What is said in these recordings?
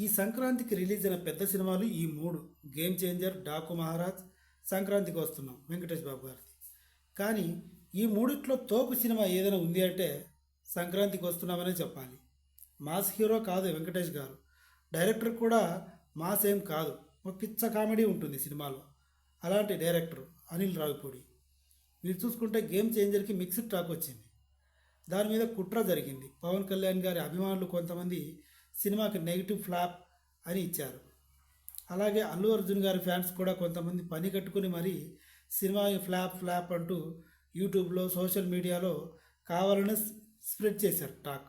ఈ సంక్రాంతికి రిలీజ్ అయిన పెద్ద సినిమాలు ఈ మూడు. గేమ్ చేంజర్ డాకు మహారాజ్ సంక్రాంతికి వస్తున్నాం వెంకటేష్ బాబు గారిది. కానీ ఈ మూడిట్లో తోపు సినిమా ఏదైనా ఉంది అంటే సంక్రాంతికి వస్తున్నామనే చెప్పాలి. మాస్ హీరో కాదు వెంకటేష్ గారు. డైరెక్టర్ కూడా మాస్ ఏం కాదు. ఒక పిచ్చ కామెడీ ఉంటుంది సినిమాలో. అలాంటి డైరెక్టర్ అనిల్ రావిపూడి. మీరు చూసుకుంటే గేమ్ చేంజర్కి మిక్స్డ్ టాక్ వచ్చింది. దాని మీద కుట్ర జరిగింది. పవన్ కళ్యాణ్ గారి అభిమానులు కొంతమంది సినిమాకి నెగిటివ్ ఫ్లాప్ అని ఇచ్చారు. అలాగే అల్లు అర్జున్ గారి ఫ్యాన్స్ కూడా కొంతమంది పని కట్టుకుని మరీ సినిమా ఫ్లాప్ ఫ్లాప్ అంటూ యూట్యూబ్లో సోషల్ మీడియాలో కావాలని స్ప్రెడ్ చేశారు టాక్.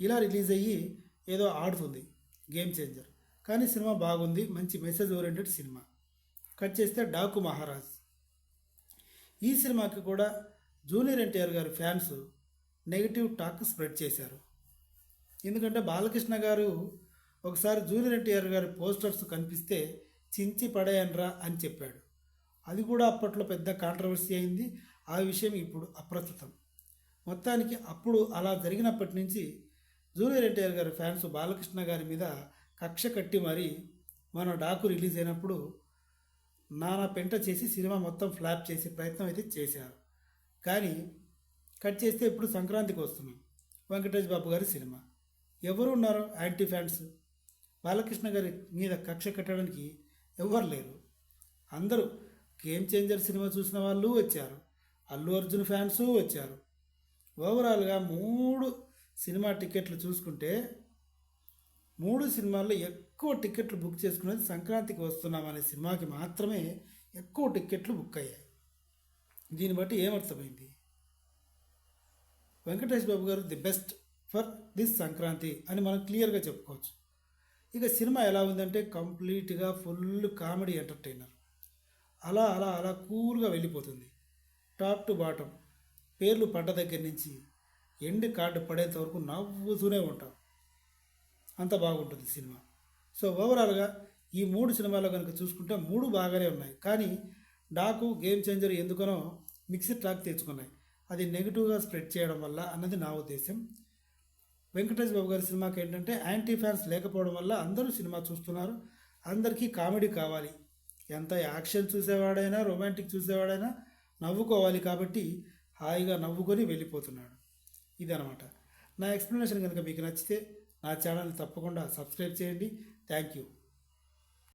ఇలా రిలీజ్ అయ్యి ఏదో ఆడుతుంది గేమ్ చేంజర్. కానీ సినిమా బాగుంది మంచి మెసేజ్ ఓరియంటెడ్ సినిమా. కట్ చేస్తే డాకు మహారాజ్. ఈ సినిమాకి కూడా జూనియర్ ఎన్టీఆర్ గారి ఫ్యాన్స్ నెగిటివ్ టాక్ స్ప్రెడ్ చేశారు. ఎందుకంటే బాలకృష్ణ గారు ఒకసారి జూనియర్ ఎన్టీఆర్ గారి పోస్టర్స్ కనిపిస్తే చించి పడేయనరా అని చెప్పాడు. అది కూడా అప్పట్లో పెద్ద కాంట్రవర్సీ అయింది. ఆ విషయం ఇప్పుడు అప్రస్తుతం. మొత్తానికి అప్పుడు అలా జరిగినప్పటి నుంచి జూనియర్ ఎన్టీఆర్ గారి ఫ్యాన్స్ బాలకృష్ణ గారి మీద కక్ష కట్టి మరీ మన డాకు రిలీజ్ అయినప్పుడు నానా పెంట చేసి సినిమా మొత్తం ఫ్లాప్ చేసే ప్రయత్నం అయితే చేశారు. కానీ కట్ చేస్తే ఇప్పుడు సంక్రాంతికి వస్తున్నాం. వెంకటేష్ బాబు గారి సినిమా. ఎవరు ఉన్నారు యాంటీ ఫ్యాన్స్? బాలకృష్ణ గారి మీద కక్ష కట్టడానికి ఎవరు లేరు? అందరూ గేమ్ చేంజర్ సినిమా చూసిన వాళ్ళు వచ్చారు. అల్లు అర్జున్ ఫ్యాన్స్ వచ్చారు. ఓవరాల్గా మూడు సినిమా టికెట్లు చూసుకుంటే మూడు సినిమాల్లో ఎక్కువ టికెట్లు బుక్ చేసుకునేది సంక్రాంతికి వస్తున్నాం అనే సినిమాకి మాత్రమే ఎక్కువ టికెట్లు బుక్ అయ్యాయి. దీన్ని బట్టి ఏమర్థమైంది? Venkatesh Babu garu the best for this Sankranti అని మనం క్లియర్గా చెప్పుకోవచ్చు. ఇక సినిమా ఎలా ఉందంటే కంప్లీట్గా ఫుల్ కామెడీ ఎంటర్టైనర్. అలా అలా అలా కూల్గా వెళ్ళిపోతుంది. Top to bottom. పేర్లు పడ్డ దగ్గర నుంచి ఎండ్ కార్డు పడేంత వరకు నవ్వుతూనే ఉంటాం. అంత బాగుంటుంది సినిమా. సో ఓవరాల్గా ఈ మూడు సినిమాలు కనుక చూసుకుంటే మూడు బాగానే ఉన్నాయి. కానీ డాకు గేమ్ చేంజర్ ఎందుకనో మిక్స్డ్ ట్రాక్ తెచ్చుకున్నాయి. అది నెగిటివ్గా స్ప్రెడ్ చేయడం వల్ల అన్నది నా ఉద్దేశం వెంకటేష్ బాబు గారి సినిమాకి ఏంటంటే యాంటీ ఫ్యాన్స్ లేకపోవడం వల్ల అందరూ సినిమా చూస్తున్నారు. అందరికీ కామెడీ కావాలి. ఎంత యాక్షన్ చూసేవాడైనా రొమాంటిక్ చూసేవాడైనా నవ్వుకోవాలి కాబట్టి హాయిగా నవ్వుకొని వెళ్ళిపోతున్నాడు. ఇదనమాట నా ఎక్స్ప్లెనేషన్ కనుక మీకు నచ్చితే నా ఛానల్ తప్పకుండా సబ్స్క్రైబ్ చేయండి. Thank you.